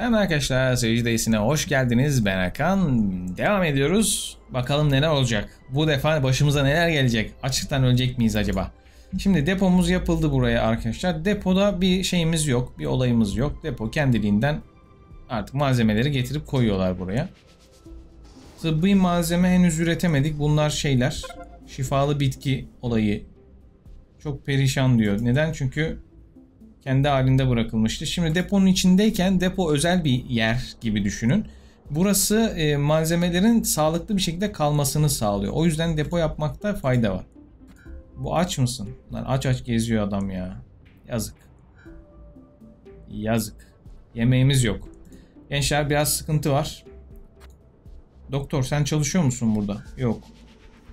Selam arkadaşlar, Seyirci Dayısı'na hoş geldiniz. Ben Hakan. Devam ediyoruz. Bakalım neler olacak. Bu defa başımıza neler gelecek? Açıktan ölecek miyiz acaba? Şimdi depomuz yapıldı buraya arkadaşlar. Depoda bir şeyimiz yok, bir olayımız yok. Depo kendiliğinden artık malzemeleri getirip koyuyorlar buraya. Tıbbi malzeme henüz üretemedik. Bunlar şeyler. Şifalı bitki olayı. Çok perişan diyor. Neden? Çünkü kendi halinde bırakılmıştı. Şimdi deponun içindeyken depo özel bir yer gibi düşünün. Burası e, malzemelerin sağlıklı bir şekilde kalmasını sağlıyor. O yüzden depo yapmakta fayda var. Bu aç mısın? Lan aç aç geziyor adam ya. Yazık. Yazık. Yemeğimiz yok. Gençler biraz sıkıntı var. Doktor sen çalışıyor musun burada? Yok.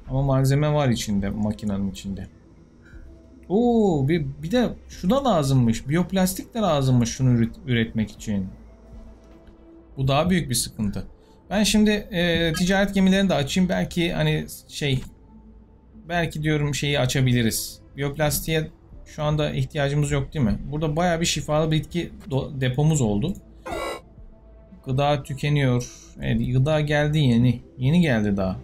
Ama malzeme var içinde, makinenin içinde. Oo, bir, bir de şu da lazımmış. Biyoplastik de lazımmış şunu üret, üretmek için. Bu daha büyük bir sıkıntı. Ben şimdi e, ticaret gemilerini de açayım. Belki hani şey belki diyorum şeyi açabiliriz. Biyoplastiğe şu anda ihtiyacımız yok değil mi? Burada baya bir şifalı bitki depomuz oldu. Gıda tükeniyor. Evet gıda geldi yeni. Yeni geldi daha.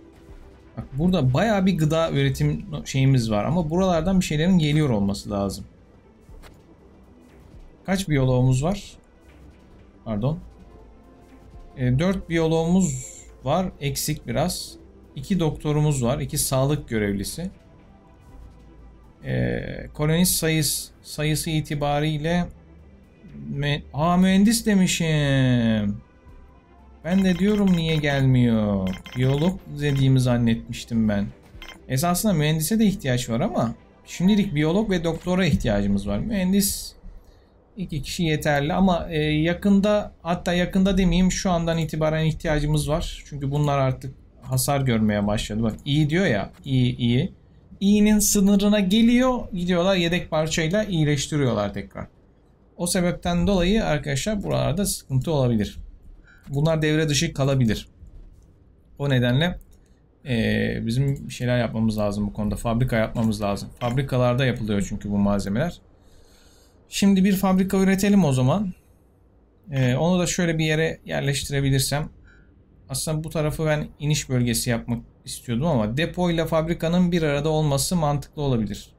Bak burada baya bir gıda üretim şeyimiz var ama buralardan bir şeylerin geliyor olması lazım. Kaç biyoloğumuz var? Pardon. E, 4 biyoloğumuz var. Eksik biraz. 2 doktorumuz var. 2 sağlık görevlisi. E, kolonist sayısı, sayısı itibariyle Mü Aa mühendis demişim. Ben de diyorum niye gelmiyor. Biyolog dediğimi zannetmiştim ben. Esasında mühendise de ihtiyaç var ama şimdilik biyolog ve doktora ihtiyacımız var. Mühendis iki kişi yeterli ama e, yakında hatta yakında demeyeyim şu andan itibaren ihtiyacımız var. Çünkü bunlar artık hasar görmeye başladı. Bak iyi diyor ya iyi iyi. İyinin sınırına geliyor gidiyorlar yedek parçayla iyileştiriyorlar tekrar. O sebepten dolayı arkadaşlar buralarda sıkıntı olabilir. Bunlar devre dışı kalabilir. O nedenle e, bizim şeyler yapmamız lazım bu konuda. Fabrika yapmamız lazım. Fabrikalarda yapılıyor çünkü bu malzemeler. Şimdi bir fabrika üretelim o zaman. E, onu da şöyle bir yere yerleştirebilirsem. Aslında bu tarafı ben iniş bölgesi yapmak istiyordum ama depo ile fabrikanın bir arada olması mantıklı olabilir.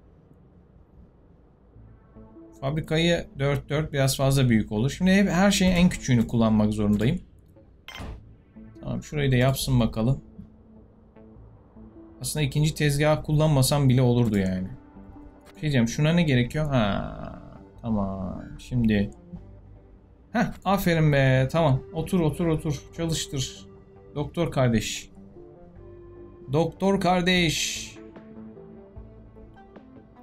Fabrikayı 4-4 biraz fazla büyük olur. Şimdi hep her şeyin en küçüğünü kullanmak zorundayım. Tamam şurayı da yapsın bakalım. Aslında ikinci tezgahı kullanmasam bile olurdu yani. Şey diyeceğim şuna ne gerekiyor? Ha tamam şimdi. Heh aferin be tamam otur otur otur çalıştır. Doktor kardeş. Doktor kardeş.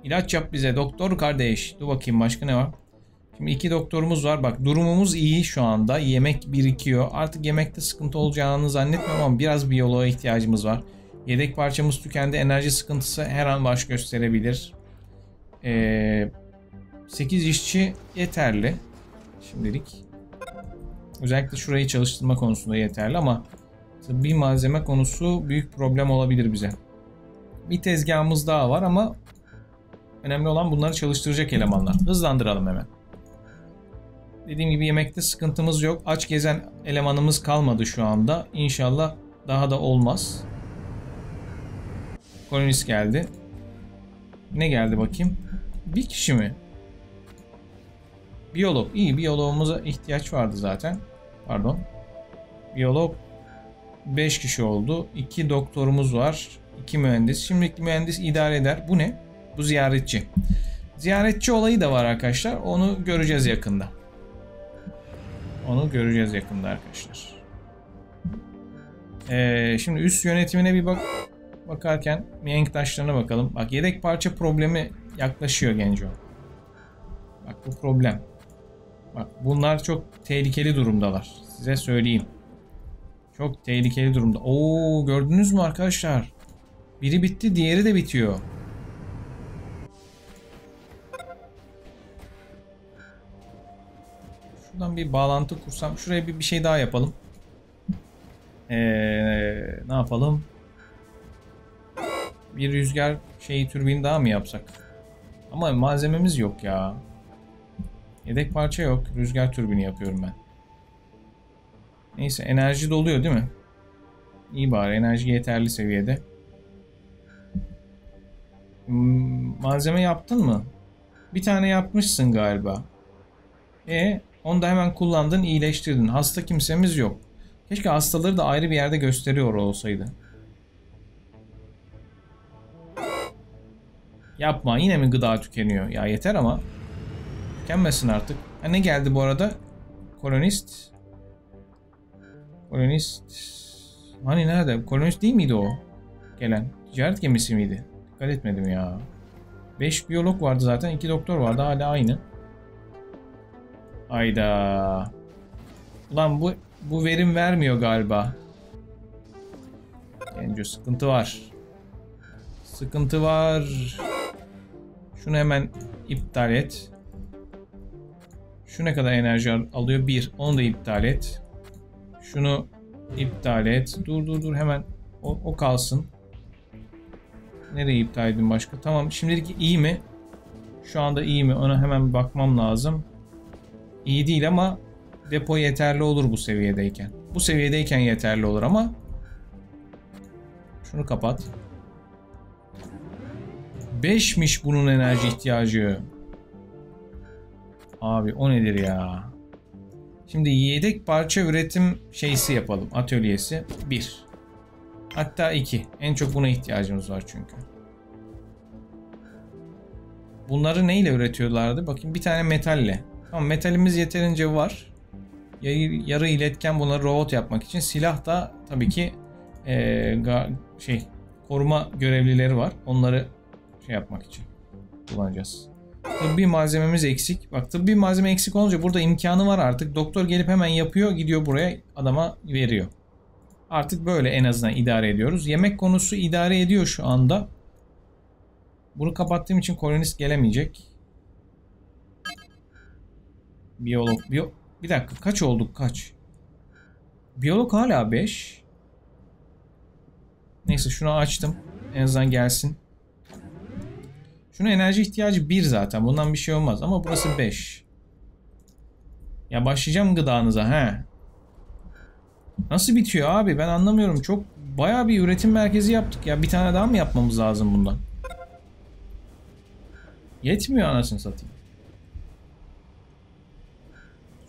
İlaç yap bize doktor kardeş. Dur bakayım başka ne var? Şimdi iki doktorumuz var. Bak durumumuz iyi şu anda. Yemek birikiyor. Artık yemekte sıkıntı olacağını zannetmiyorum ama biraz biyoloğa ihtiyacımız var. Yedek parçamız tükendi. Enerji sıkıntısı her an baş gösterebilir. Ee, 8 işçi yeterli. Şimdilik. Özellikle şurayı çalıştırma konusunda yeterli ama bir malzeme konusu büyük problem olabilir bize. Bir tezgahımız daha var ama önemli olan bunları çalıştıracak elemanlar. Hızlandıralım hemen. Dediğim gibi yemekte sıkıntımız yok. Aç gezen elemanımız kalmadı şu anda. İnşallah daha da olmaz. Kolonist geldi. Ne geldi bakayım? Bir kişi mi? Biyolog. İyi biyologumuza ihtiyaç vardı zaten. Pardon. Biyolog 5 kişi oldu. 2 doktorumuz var. 2 mühendis. Şimdilik mühendis idare eder. Bu ne? Bu ziyaretçi. Ziyaretçi olayı da var arkadaşlar. Onu göreceğiz yakında. Onu göreceğiz yakında arkadaşlar. Ee, şimdi üst yönetimine bir bak bakarken mihenk taşlarına bakalım. Bak yedek parça problemi yaklaşıyor Genco. Bak bu problem. Bak bunlar çok tehlikeli durumdalar. Size söyleyeyim. Çok tehlikeli durumda. Oo gördünüz mü arkadaşlar? Biri bitti, diğeri de bitiyor. Şuradan bir bağlantı kursam. Şuraya bir, bir şey daha yapalım. Ee, ne yapalım? Bir rüzgar şeyi türbin daha mı yapsak? Ama malzememiz yok ya. Yedek parça yok. Rüzgar türbini yapıyorum ben. Neyse enerji doluyor değil mi? İyi bari enerji yeterli seviyede. Hmm, malzeme yaptın mı? Bir tane yapmışsın galiba. E onu da hemen kullandın iyileştirdin. Hasta kimsemiz yok. Keşke hastaları da ayrı bir yerde gösteriyor olsaydı. Yapma yine mi gıda tükeniyor? Ya yeter ama. Tükenmesin artık. Ha, ne geldi bu arada? Kolonist. Kolonist. Hani nerede? Kolonist değil miydi o? Gelen. Ticaret gemisi miydi? Dikkat etmedim ya. 5 biyolog vardı zaten. 2 doktor vardı. Hala aynı. Ayda. Ulan bu bu verim vermiyor galiba. Genco sıkıntı var. Sıkıntı var. Şunu hemen iptal et. Şu ne kadar enerji alıyor? 1. Onu da iptal et. Şunu iptal et. Dur dur dur hemen o, o kalsın. Nereyi iptal edin başka? Tamam şimdilik iyi mi? Şu anda iyi mi? Ona hemen bakmam lazım. İyi değil ama depo yeterli olur bu seviyedeyken. Bu seviyedeyken yeterli olur ama şunu kapat. 5'miş bunun enerji ihtiyacı. Abi o nedir ya? Şimdi yedek parça üretim şeysi yapalım. Atölyesi 1. Hatta 2. En çok buna ihtiyacımız var çünkü. Bunları neyle üretiyorlardı? Bakayım bir tane metalle. Tamam metalimiz yeterince var. Yarı iletken bunları robot yapmak için. Silah da tabii ki ee, şey koruma görevlileri var. Onları şey yapmak için kullanacağız. Tıbbi malzememiz eksik. Bak tıbbi malzeme eksik olunca burada imkanı var artık. Doktor gelip hemen yapıyor gidiyor buraya adama veriyor. Artık böyle en azından idare ediyoruz. Yemek konusu idare ediyor şu anda. Bunu kapattığım için kolonist gelemeyecek. Biyolog. Biyo bir dakika kaç olduk kaç? Biyolog hala 5. Neyse şunu açtım. En azından gelsin. Şunun enerji ihtiyacı 1 zaten. Bundan bir şey olmaz. Ama burası 5. Ya başlayacağım gıdanıza he. Nasıl bitiyor abi? Ben anlamıyorum. Çok baya bir üretim merkezi yaptık ya. Bir tane daha mı yapmamız lazım bundan? Yetmiyor anasını satayım.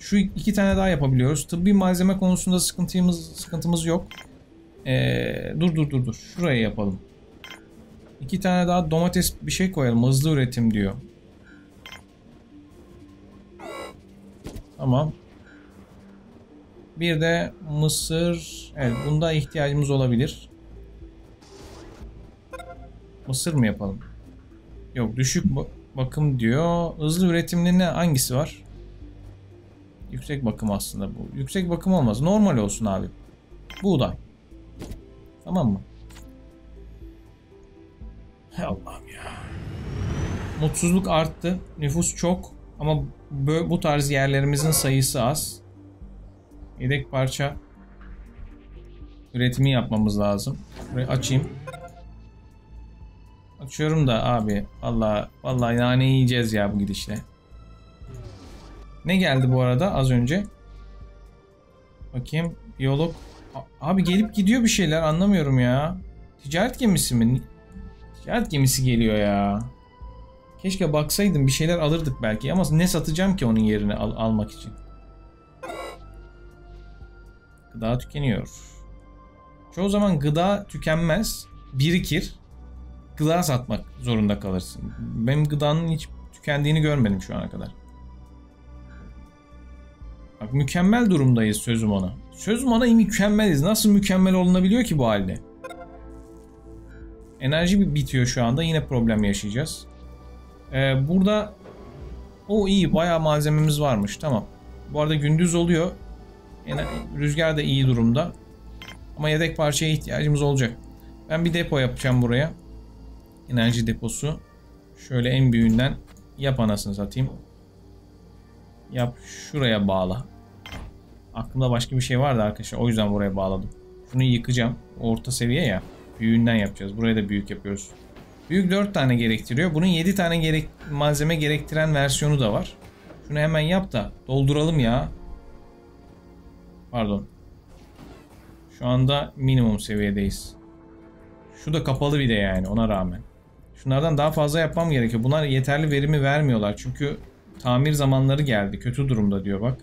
Şu iki tane daha yapabiliyoruz. Tıbbi malzeme konusunda sıkıntımız sıkıntımız yok. Ee, dur dur dur dur. Şuraya yapalım. İki tane daha domates bir şey koyalım. Hızlı üretim diyor. Tamam. Bir de mısır. Evet bunda ihtiyacımız olabilir. Mısır mı yapalım? Yok düşük bakım diyor. Hızlı üretimli ne hangisi var? Yüksek bakım aslında bu. Yüksek bakım olmaz. Normal olsun abi. Buğday. Tamam mı? Hay Allah'ım ya. Mutsuzluk arttı. Nüfus çok. Ama bu tarz yerlerimizin sayısı az. Yedek parça üretimi yapmamız lazım. Burayı açayım. Açıyorum da abi. Vallahi vallahi nane yiyeceğiz ya bu gidişle. Ne geldi bu arada az önce? Bakayım. Biyolog. Abi gelip gidiyor bir şeyler anlamıyorum ya. Ticaret gemisi mi? Ticaret gemisi geliyor ya. Keşke baksaydım bir şeyler alırdık belki ama ne satacağım ki onun yerine al almak için. Gıda tükeniyor. Çoğu zaman gıda tükenmez, birikir. Gıda satmak zorunda kalırsın. Benim gıdanın hiç tükendiğini görmedim şu ana kadar. Bak mükemmel durumdayız sözüm ona. Sözüm ona mükemmeliz. Nasıl mükemmel olunabiliyor ki bu halde? Enerji bitiyor şu anda. Yine problem yaşayacağız. Ee, burada o iyi. Bayağı malzememiz varmış. Tamam. Bu arada gündüz oluyor. Yani rüzgar da iyi durumda. Ama yedek parçaya ihtiyacımız olacak. Ben bir depo yapacağım buraya. Enerji deposu. Şöyle en büyüğünden yap anasını satayım. Yap şuraya bağla. Aklımda başka bir şey vardı arkadaşlar. O yüzden buraya bağladım. Şunu yıkacağım. Orta seviye ya. Büyüğünden yapacağız. Buraya da büyük yapıyoruz. Büyük 4 tane gerektiriyor. Bunun 7 tane gerek malzeme gerektiren versiyonu da var. Şunu hemen yap da dolduralım ya. Pardon. Şu anda minimum seviyedeyiz. Şu da kapalı bir de yani ona rağmen. Şunlardan daha fazla yapmam gerekiyor. Bunlar yeterli verimi vermiyorlar. Çünkü tamir zamanları geldi. Kötü durumda diyor bak.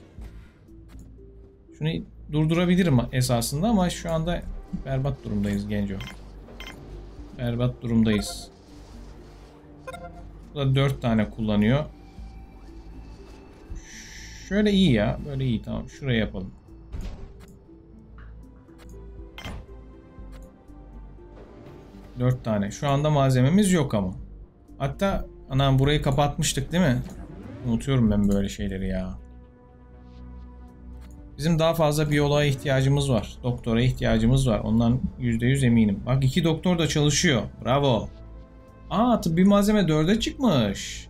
Şunu durdurabilirim esasında ama şu anda berbat durumdayız Genco. Berbat durumdayız. Bu da 4 tane kullanıyor. Şöyle iyi ya. Böyle iyi tamam. Şuraya yapalım. Dört tane. Şu anda malzememiz yok ama. Hatta anam burayı kapatmıştık değil mi? Unutuyorum ben böyle şeyleri ya. Bizim daha fazla biyoloğa ihtiyacımız var. Doktora ihtiyacımız var. Ondan %100 eminim. Bak iki doktor da çalışıyor. Bravo. Aa tıbbi malzeme 4'e çıkmış.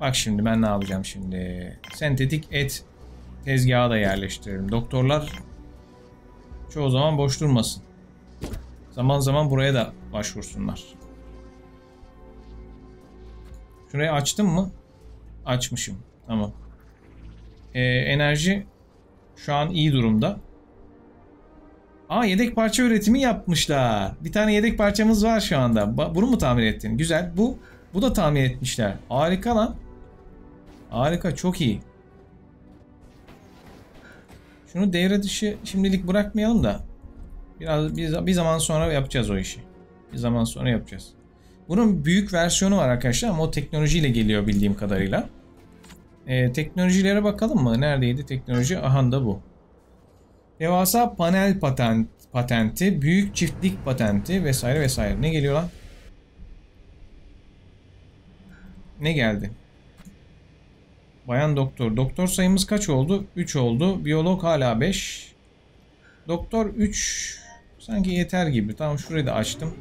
Bak şimdi ben ne yapacağım şimdi. Sentetik et tezgahı da yerleştirelim. Doktorlar çoğu zaman boş durmasın. Zaman zaman buraya da başvursunlar. Şurayı açtım mı? Açmışım. Tamam. Ee, enerji şu an iyi durumda. Aa yedek parça üretimi yapmışlar. Bir tane yedek parçamız var şu anda. Bunu mu tamir ettin? Güzel. Bu bu da tamir etmişler. Harika lan. Harika çok iyi. Şunu devre dışı şimdilik bırakmayalım da biraz bir, bir zaman sonra yapacağız o işi. Bir zaman sonra yapacağız. Bunun büyük versiyonu var arkadaşlar ama o teknolojiyle geliyor bildiğim kadarıyla. Ee, teknolojilere bakalım mı? Neredeydi teknoloji? Aha da bu. Devasa panel patent, patenti, büyük çiftlik patenti vesaire vesaire. Ne geliyor lan? Ne geldi? Bayan doktor. Doktor sayımız kaç oldu? 3 oldu. Biyolog hala 5. Doktor 3 sanki yeter gibi. Tamam şurayı da açtım.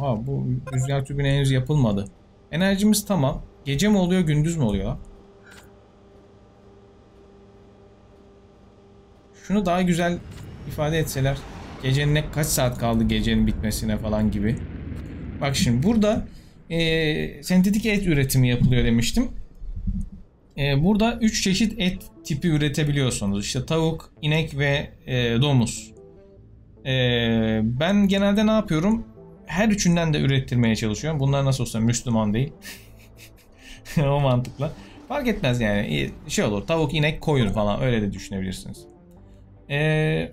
Aa bu rüzgar tübüne henüz yapılmadı. Enerjimiz tamam. Gece mi oluyor gündüz mü oluyor? Şunu daha güzel ifade etseler. Gecenin ne kaç saat kaldı gecenin bitmesine falan gibi. Bak şimdi burada e, sentetik et üretimi yapılıyor demiştim. E, burada 3 çeşit et tipi üretebiliyorsunuz. İşte tavuk, inek ve e, domuz. E, ben genelde ne yapıyorum? Her üçünden de ürettirmeye çalışıyorum. Bunlar nasıl olsa Müslüman değil. o mantıkla. Fark etmez yani. Şey olur tavuk, inek, koyun falan öyle de düşünebilirsiniz. Ee,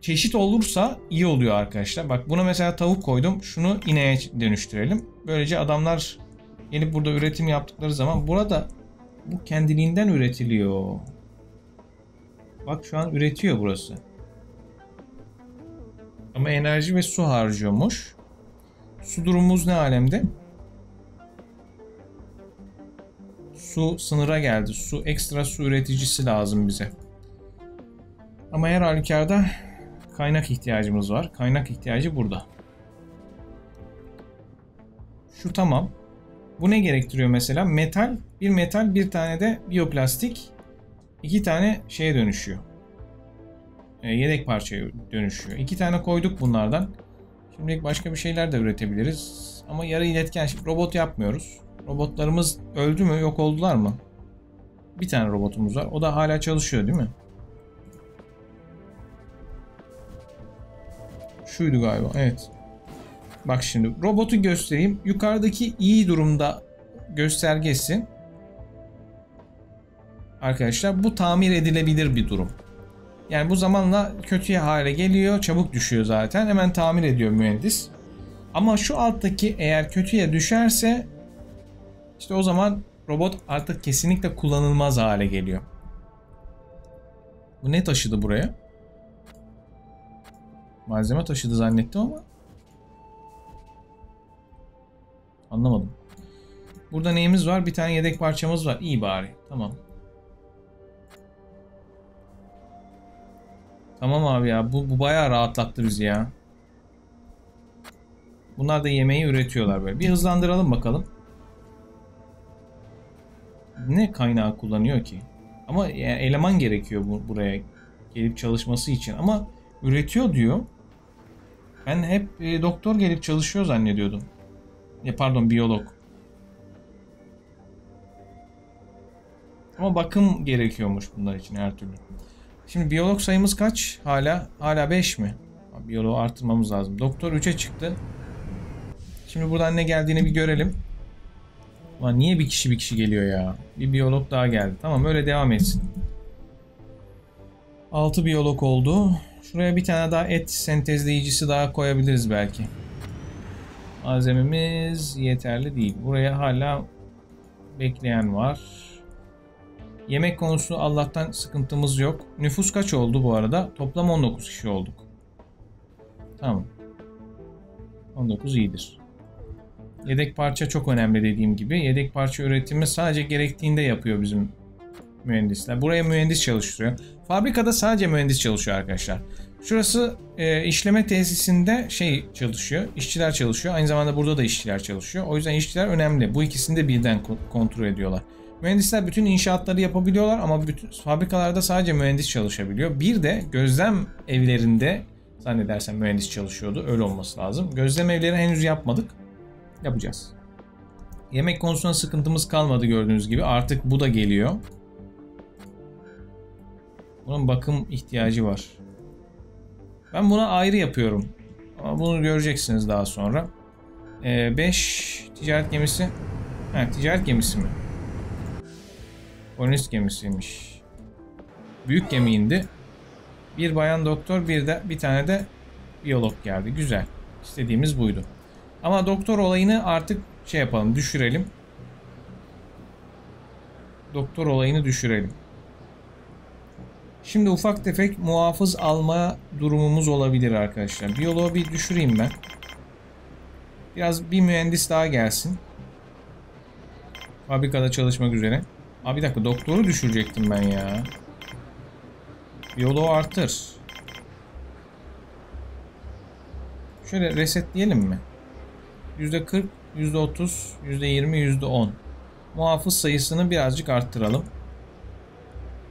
çeşit olursa iyi oluyor arkadaşlar. Bak buna mesela tavuk koydum. Şunu ineğe dönüştürelim. Böylece adamlar gelip burada üretim yaptıkları zaman burada bu kendiliğinden üretiliyor. Bak şu an üretiyor burası. Ama enerji ve su harcıyormuş. Su durumumuz ne alemde? Su sınıra geldi. Su ekstra su üreticisi lazım bize. Ama her halükarda kaynak ihtiyacımız var. Kaynak ihtiyacı burada. Şu tamam. Bu ne gerektiriyor mesela? Metal, bir metal, bir tane de biyoplastik. iki tane şeye dönüşüyor. E, yedek parçaya dönüşüyor. İki tane koyduk bunlardan. Şimdilik başka bir şeyler de üretebiliriz. Ama yarı iletken robot yapmıyoruz. Robotlarımız öldü mü? Yok oldular mı? Bir tane robotumuz var. O da hala çalışıyor değil mi? Şuydu galiba. Evet. Bak şimdi robotu göstereyim. Yukarıdaki iyi durumda göstergesi arkadaşlar bu tamir edilebilir bir durum. Yani bu zamanla kötüye hale geliyor. Çabuk düşüyor zaten. Hemen tamir ediyor mühendis. Ama şu alttaki eğer kötüye düşerse işte o zaman robot artık kesinlikle kullanılmaz hale geliyor. Bu ne taşıdı buraya? Malzeme taşıdı zannettim ama anlamadım. Burada neyimiz var? Bir tane yedek parçamız var. İyi bari. Tamam. Tamam abi ya. Bu, bu bayağı rahatlattı bizi ya. Bunlar da yemeği üretiyorlar böyle. Bir hızlandıralım bakalım. Ne kaynağı kullanıyor ki? Ama yani eleman gerekiyor bu, buraya gelip çalışması için. Ama üretiyor diyor. Ben hep e, doktor gelip çalışıyor zannediyordum. E, pardon biyolog. Ama bakım gerekiyormuş bunlar için her türlü. Şimdi biyolog sayımız kaç? Hala hala 5 mi? Biyoloğu artırmamız lazım. Doktor 3'e çıktı. Şimdi buradan ne geldiğini bir görelim. Lan niye bir kişi bir kişi geliyor ya? Bir biyolog daha geldi. Tamam öyle devam etsin. 6 biyolog oldu. Şuraya bir tane daha et sentezleyicisi daha koyabiliriz belki. Malzememiz yeterli değil. Buraya hala bekleyen var. Yemek konusu Allah'tan sıkıntımız yok. Nüfus kaç oldu bu arada? Toplam 19 kişi olduk. Tamam. 19 iyidir. Yedek parça çok önemli dediğim gibi. Yedek parça üretimi sadece gerektiğinde yapıyor bizim mühendisler. Buraya mühendis çalıştırıyor. Fabrikada sadece mühendis çalışıyor arkadaşlar. Şurası e, işleme tesisinde şey çalışıyor. İşçiler çalışıyor. Aynı zamanda burada da işçiler çalışıyor. O yüzden işçiler önemli. Bu ikisini de birden kontrol ediyorlar. Mühendisler bütün inşaatları yapabiliyorlar ama bütün fabrikalarda sadece mühendis çalışabiliyor. Bir de gözlem evlerinde zannedersem mühendis çalışıyordu. Öyle olması lazım. Gözlem evleri henüz yapmadık. Yapacağız. Yemek konusunda sıkıntımız kalmadı gördüğünüz gibi. Artık bu da geliyor. Bunun bakım ihtiyacı var. Ben buna ayrı yapıyorum. Ama bunu göreceksiniz daha sonra. 5 ee, ticaret gemisi. Ha, ticaret gemisi mi? Kolonist gemisiymiş. Büyük gemi indi. Bir bayan doktor bir de bir tane de biyolog geldi. Güzel. İstediğimiz buydu. Ama doktor olayını artık şey yapalım düşürelim. Doktor olayını düşürelim. Şimdi ufak tefek muhafız alma durumumuz olabilir arkadaşlar. Biyoloğu bir düşüreyim ben. Biraz bir mühendis daha gelsin. Fabrikada çalışmak üzere. Abi bir dakika doktoru düşürecektim ben ya. Biyoloğu artır. Şöyle resetleyelim mi? %40, %30, %20, %10. Muhafız sayısını birazcık arttıralım.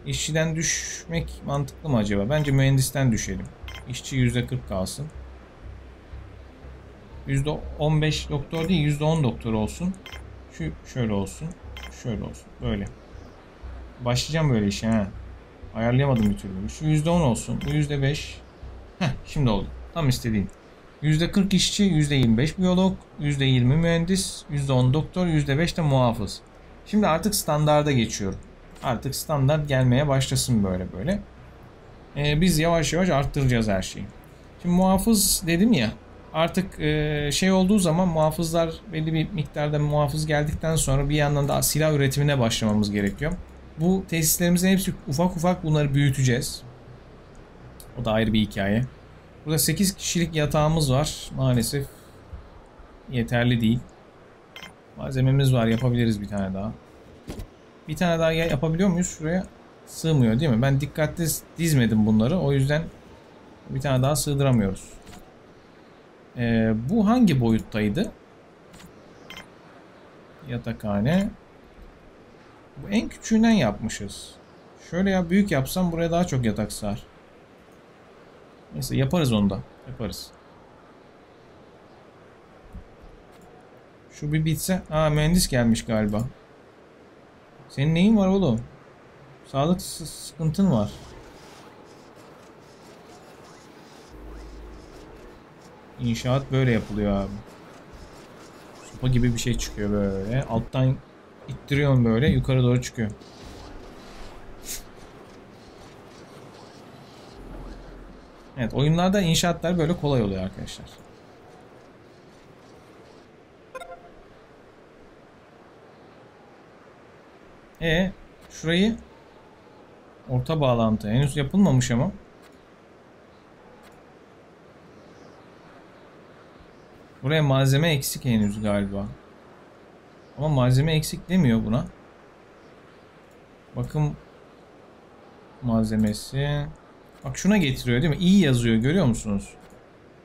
İşçiden düşmek mantıklı mı acaba? Bence mühendisten düşelim. İşçi %40 kalsın. %15 doktor değil %10 doktor olsun. Şu şöyle olsun. Şöyle olsun. Böyle. Başlayacağım böyle işe ha. Ayarlayamadım bir türlü. Şu %10 olsun. Bu %5. Heh şimdi oldu. Tam istediğim. %40 işçi, %25 biyolog, %20 mühendis, %10 doktor, %5 de muhafız. Şimdi artık standarda geçiyorum. Artık standart gelmeye başlasın böyle böyle. Ee, biz yavaş yavaş arttıracağız her şeyi. Şimdi muhafız dedim ya artık e, şey olduğu zaman muhafızlar belli bir miktarda muhafız geldikten sonra bir yandan da silah üretimine başlamamız gerekiyor. Bu tesislerimizin hepsi ufak ufak bunları büyüteceğiz. O da ayrı bir hikaye. Burada 8 kişilik yatağımız var. Maalesef yeterli değil. Malzememiz var. Yapabiliriz bir tane daha. Bir tane daha yapabiliyor muyuz? Şuraya sığmıyor değil mi? Ben dikkatli dizmedim bunları. O yüzden bir tane daha sığdıramıyoruz. Ee, bu hangi boyuttaydı? Yatakhane. Bu en küçüğünden yapmışız. Şöyle ya büyük yapsam buraya daha çok yatak sığar. Neyse yaparız onu da. Yaparız. Şu bir bitse. Aa mühendis gelmiş galiba. Senin neyin var oğlum? Sağlık sıkıntın var. İnşaat böyle yapılıyor abi. Sopa gibi bir şey çıkıyor böyle. Alttan ittiriyorsun böyle yukarı doğru çıkıyor. Evet oyunlarda inşaatlar böyle kolay oluyor arkadaşlar. E şurayı orta bağlantı henüz yapılmamış ama. Buraya malzeme eksik henüz galiba. Ama malzeme eksik demiyor buna. Bakım malzemesi. Bak şuna getiriyor değil mi? İyi yazıyor görüyor musunuz?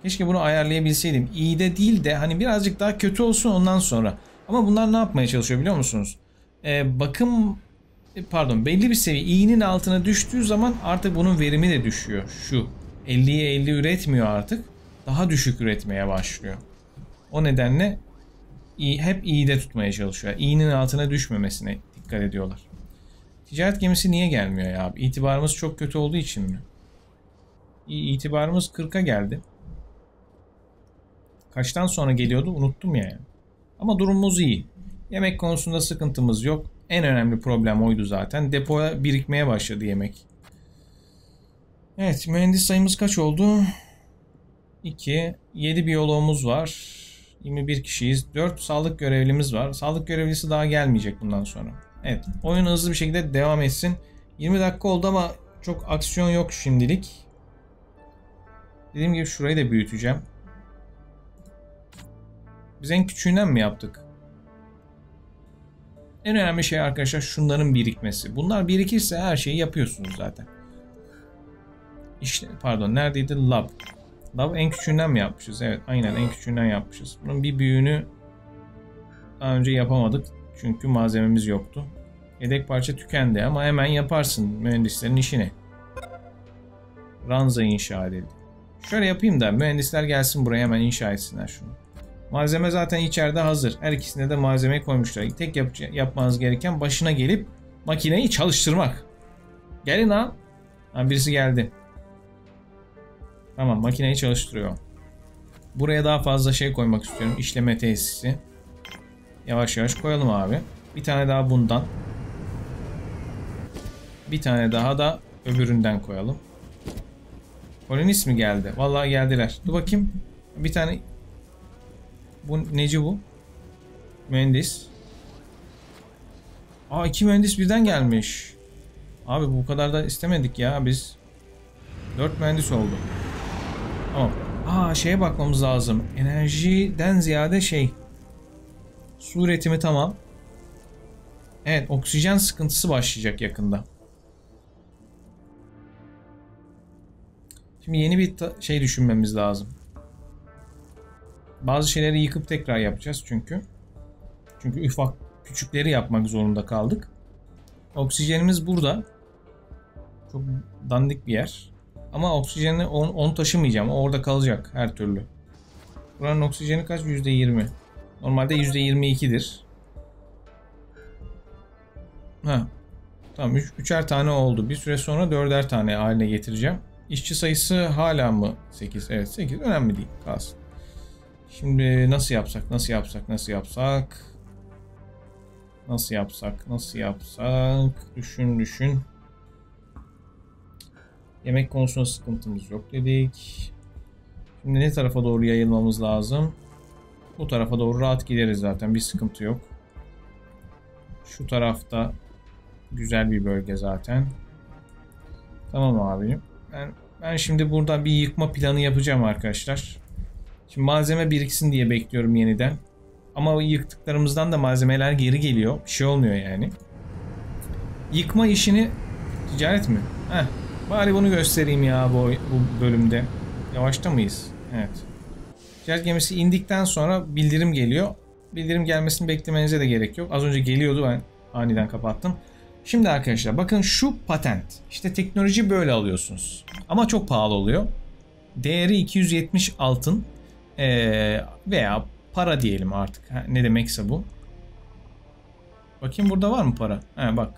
Keşke bunu ayarlayabilseydim. İyi de değil de hani birazcık daha kötü olsun ondan sonra. Ama bunlar ne yapmaya çalışıyor biliyor musunuz? Ee, bakım e, pardon belli bir seviye i'nin altına düştüğü zaman artık bunun verimi de düşüyor. Şu 50'ye 50 üretmiyor artık. Daha düşük üretmeye başlıyor. O nedenle i hep i'de tutmaya çalışıyor. i'nin altına düşmemesine dikkat ediyorlar. Ticaret gemisi niye gelmiyor ya? İtibarımız çok kötü olduğu için mi? İtibarımız 40'a geldi. Kaçtan sonra geliyordu unuttum ya. Ama durumumuz iyi. Yemek konusunda sıkıntımız yok. En önemli problem oydu zaten. Depoya birikmeye başladı yemek. Evet mühendis sayımız kaç oldu? 2. 7 biyoloğumuz var. 21 kişiyiz. 4 sağlık görevlimiz var. Sağlık görevlisi daha gelmeyecek bundan sonra. Evet oyun hızlı bir şekilde devam etsin. 20 dakika oldu ama çok aksiyon yok şimdilik. Dediğim gibi şurayı da büyüteceğim. Biz en küçüğünden mi yaptık? En önemli şey arkadaşlar şunların birikmesi. Bunlar birikirse her şeyi yapıyorsunuz zaten. İşte pardon neredeydi? Lab. Lab en küçüğünden mi yapmışız? Evet aynen en küçüğünden yapmışız. Bunun bir büyüğünü daha önce yapamadık. Çünkü malzememiz yoktu. Yedek parça tükendi ama hemen yaparsın mühendislerin işini. Ranza inşa edildi. Şöyle yapayım da mühendisler gelsin buraya hemen inşa etsinler şunu. Malzeme zaten içeride hazır. Her ikisine de malzemeyi koymuşlar. Tek yap yapmanız gereken başına gelip makineyi çalıştırmak. Gelin ha. ha birisi geldi. Tamam makineyi çalıştırıyor. Buraya daha fazla şey koymak istiyorum. İşleme tesisi. Yavaş yavaş koyalım abi. Bir tane daha bundan. Bir tane daha da öbüründen koyalım. Kolonist mi geldi? Vallahi geldiler. Dur bakayım. Bir tane bu neci bu? Mühendis. Aa iki mühendis birden gelmiş. Abi bu kadar da istemedik ya biz. Dört mühendis oldu. Tamam. Aa şeye bakmamız lazım. Enerjiden ziyade şey. Su üretimi tamam. Evet oksijen sıkıntısı başlayacak yakında. Şimdi yeni bir şey düşünmemiz lazım. Bazı şeyleri yıkıp tekrar yapacağız çünkü. Çünkü ufak küçükleri yapmak zorunda kaldık. Oksijenimiz burada. Çok dandik bir yer. Ama oksijeni onu taşımayacağım. O orada kalacak her türlü. Buranın oksijeni kaç? %20. Normalde %22'dir. Ha. Tamam. Üç, üçer tane oldu. Bir süre sonra dörder tane haline getireceğim. İşçi sayısı hala mı 8? Evet 8. Önemli değil. Kalsın. Şimdi nasıl yapsak? Nasıl yapsak? Nasıl yapsak? Nasıl yapsak? Nasıl yapsak? Düşün düşün. Yemek konusunda sıkıntımız yok dedik. Şimdi ne tarafa doğru yayılmamız lazım? Bu tarafa doğru rahat gideriz zaten. Bir sıkıntı yok. Şu tarafta güzel bir bölge zaten. Tamam abim. Ben, ben şimdi burada bir yıkma planı yapacağım arkadaşlar. Şimdi malzeme biriksin diye bekliyorum yeniden. Ama yıktıklarımızdan da malzemeler geri geliyor. Bir şey olmuyor yani. Yıkma işini... Ticaret mi? Heh. Bari bunu göstereyim ya bu, bu bölümde. Yavaşta mıyız? Evet. Ticaret gemisi indikten sonra bildirim geliyor. Bildirim gelmesini beklemenize de gerek yok. Az önce geliyordu ben aniden kapattım. Şimdi arkadaşlar bakın şu patent. İşte teknoloji böyle alıyorsunuz. Ama çok pahalı oluyor. Değeri 270 altın ee, veya para diyelim artık. Ha, ne demekse bu. Bakayım burada var mı para? Ha, bak.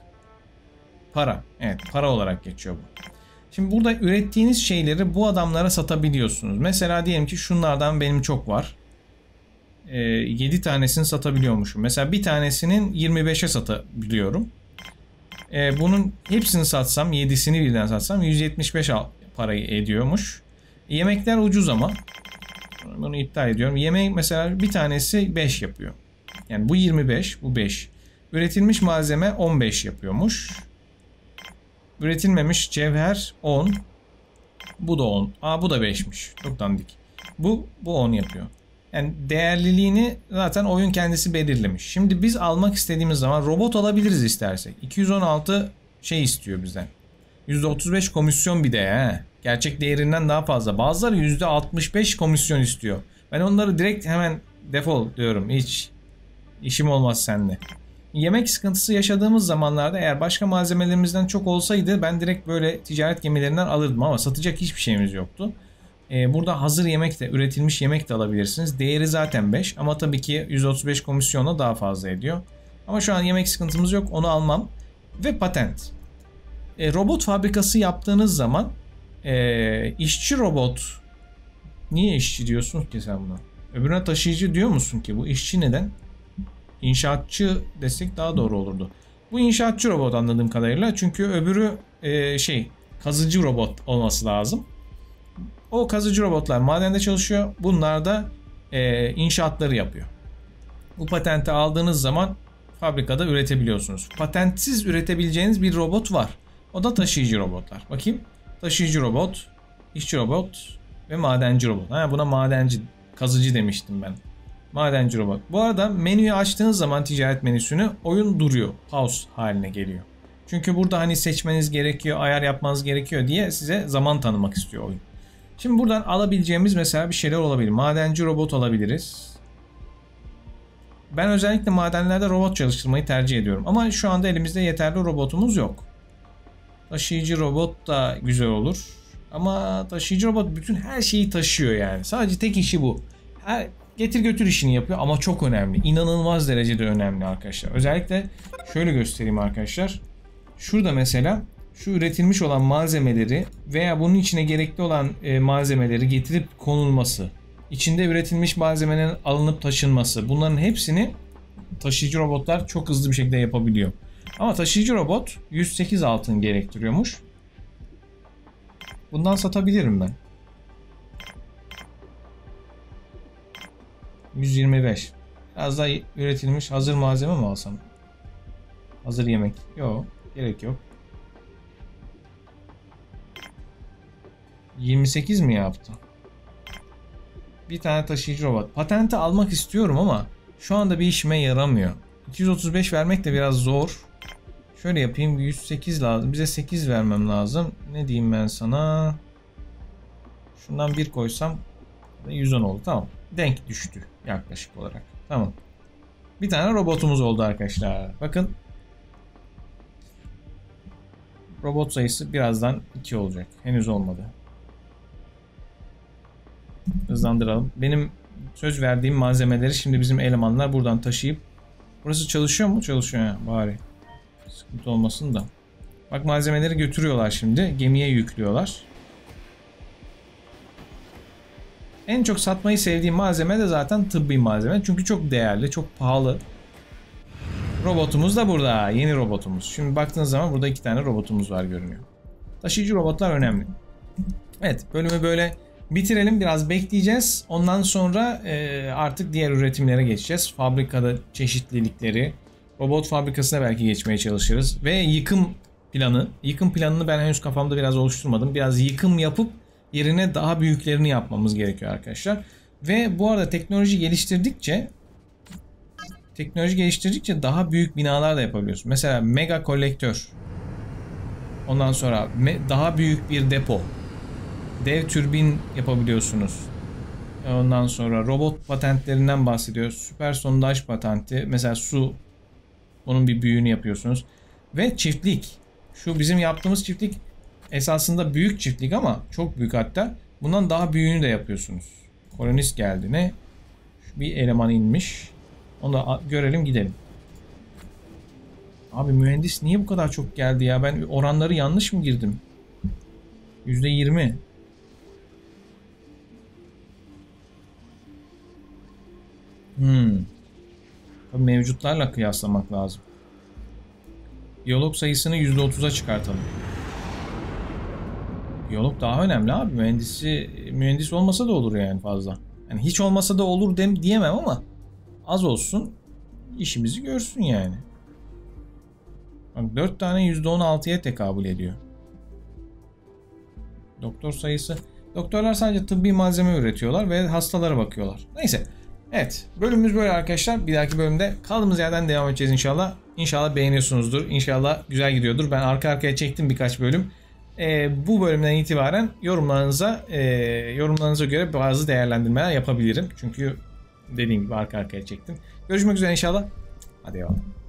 Para. Evet para olarak geçiyor bu. Şimdi burada ürettiğiniz şeyleri bu adamlara satabiliyorsunuz. Mesela diyelim ki şunlardan benim çok var. Ee, 7 tanesini satabiliyormuşum. Mesela bir tanesinin 25'e satabiliyorum. Ee, bunun hepsini satsam 7'sini birden satsam 175 parayı ediyormuş. Yemekler ucuz ama bunu iptal ediyorum. Yemek mesela bir tanesi 5 yapıyor. Yani bu 25, bu 5. Üretilmiş malzeme 15 yapıyormuş. Üretilmemiş cevher 10. Bu da 10. Aa bu da 5'miş. Çok dandik. Bu bu 10 yapıyor. Yani değerliliğini zaten oyun kendisi belirlemiş. Şimdi biz almak istediğimiz zaman robot alabiliriz istersek. 216 şey istiyor bizden. %35 komisyon bir de he. Gerçek değerinden daha fazla. Bazıları %65 komisyon istiyor. Ben onları direkt hemen defol diyorum. Hiç işim olmaz seninle. Yemek sıkıntısı yaşadığımız zamanlarda eğer başka malzemelerimizden çok olsaydı ben direkt böyle ticaret gemilerinden alırdım ama satacak hiçbir şeyimiz yoktu. Ee, burada hazır yemek de üretilmiş yemek de alabilirsiniz. Değeri zaten 5 ama tabii ki 135 komisyonla daha fazla ediyor. Ama şu an yemek sıkıntımız yok onu almam. ve patent. E, robot fabrikası yaptığınız zaman e, işçi robot niye işçi diyorsun ki sen buna? Öbürüne taşıyıcı diyor musun ki? Bu işçi neden? İnşaatçı desek daha doğru olurdu. Bu inşaatçı robot anladığım kadarıyla. Çünkü öbürü şey kazıcı robot olması lazım. O kazıcı robotlar madende çalışıyor. Bunlar da e, inşaatları yapıyor. Bu patenti aldığınız zaman fabrikada üretebiliyorsunuz. Patentsiz üretebileceğiniz bir robot var. O da taşıyıcı robotlar. Bakayım. Taşıyıcı robot, işçi robot ve madenci robot. Ha, buna madenci, kazıcı demiştim ben. Madenci robot. Bu arada menüyü açtığınız zaman ticaret menüsünü oyun duruyor. Pause haline geliyor. Çünkü burada hani seçmeniz gerekiyor, ayar yapmanız gerekiyor diye size zaman tanımak istiyor oyun. Şimdi buradan alabileceğimiz mesela bir şeyler olabilir. Madenci robot alabiliriz. Ben özellikle madenlerde robot çalıştırmayı tercih ediyorum. Ama şu anda elimizde yeterli robotumuz yok. Taşıyıcı robot da güzel olur. Ama taşıyıcı robot bütün her şeyi taşıyor yani. Sadece tek işi bu. Her, getir götür işini yapıyor ama çok önemli. İnanılmaz derecede önemli arkadaşlar. Özellikle şöyle göstereyim arkadaşlar. Şurada mesela şu üretilmiş olan malzemeleri veya bunun içine gerekli olan e, malzemeleri getirip konulması, içinde üretilmiş malzemenin alınıp taşınması bunların hepsini taşıyıcı robotlar çok hızlı bir şekilde yapabiliyor. Ama taşıyıcı robot 108 altın gerektiriyormuş. Bundan satabilirim ben. 125. Biraz daha üretilmiş hazır malzeme mi alsam? Hazır yemek. Yok. Gerek yok. 28 mi yaptı? Bir tane taşıyıcı robot. Patenti almak istiyorum ama şu anda bir işime yaramıyor. 235 vermek de biraz zor. Şöyle yapayım 108 lazım. Bize 8 vermem lazım. Ne diyeyim ben sana? Şundan bir koysam 110 oldu. Tamam. Denk düştü yaklaşık olarak. Tamam. Bir tane robotumuz oldu arkadaşlar. Bakın. Robot sayısı birazdan 2 olacak. Henüz olmadı. Hızlandıralım. Benim söz verdiğim malzemeleri şimdi bizim elemanlar buradan taşıyıp Burası çalışıyor mu? Çalışıyor ya bari. Sıkıntı olmasın da. Bak malzemeleri götürüyorlar şimdi. Gemiye yüklüyorlar. En çok satmayı sevdiğim malzeme de zaten tıbbi malzeme. Çünkü çok değerli, çok pahalı. Robotumuz da burada. Yeni robotumuz. Şimdi baktığınız zaman burada iki tane robotumuz var görünüyor. Taşıyıcı robotlar önemli. Evet bölümü böyle bitirelim. Biraz bekleyeceğiz. Ondan sonra e, artık diğer üretimlere geçeceğiz. Fabrikada çeşitlilikleri, robot fabrikasına belki geçmeye çalışırız. Ve yıkım planı. Yıkım planını ben henüz kafamda biraz oluşturmadım. Biraz yıkım yapıp yerine daha büyüklerini yapmamız gerekiyor arkadaşlar. Ve bu arada teknoloji geliştirdikçe teknoloji geliştirdikçe daha büyük binalar da yapabiliyorsun. Mesela mega kolektör. Ondan sonra daha büyük bir depo. Dev türbin yapabiliyorsunuz. Ondan sonra robot patentlerinden bahsediyor. Süper sondaj patenti. Mesela su onun bir büyüğünü yapıyorsunuz. Ve çiftlik. Şu bizim yaptığımız çiftlik esasında büyük çiftlik ama çok büyük hatta. Bundan daha büyüğünü de yapıyorsunuz. Kolonist geldi ne? Bir eleman inmiş. Onu da görelim gidelim. Abi mühendis niye bu kadar çok geldi ya? Ben oranları yanlış mı girdim? %20. Hmm. Tabii mevcutlarla kıyaslamak lazım. Diyalog sayısını %30'a çıkartalım. Diyalog daha önemli abi. Mühendisi mühendis olmasa da olur yani fazla. Yani hiç olmasa da olur dem diyemem ama az olsun işimizi görsün yani. Bak 4 tane %16'ya tekabül ediyor. Doktor sayısı. Doktorlar sadece tıbbi malzeme üretiyorlar ve hastalara bakıyorlar. Neyse. Evet bölümümüz böyle arkadaşlar. Bir dahaki bölümde kaldığımız yerden devam edeceğiz inşallah. İnşallah beğeniyorsunuzdur. İnşallah güzel gidiyordur. Ben arka arkaya çektim birkaç bölüm. Ee, bu bölümden itibaren yorumlarınıza e, yorumlarınıza göre bazı değerlendirmeler yapabilirim. Çünkü dediğim gibi arka arkaya çektim. Görüşmek üzere inşallah. Hadi eyvallah.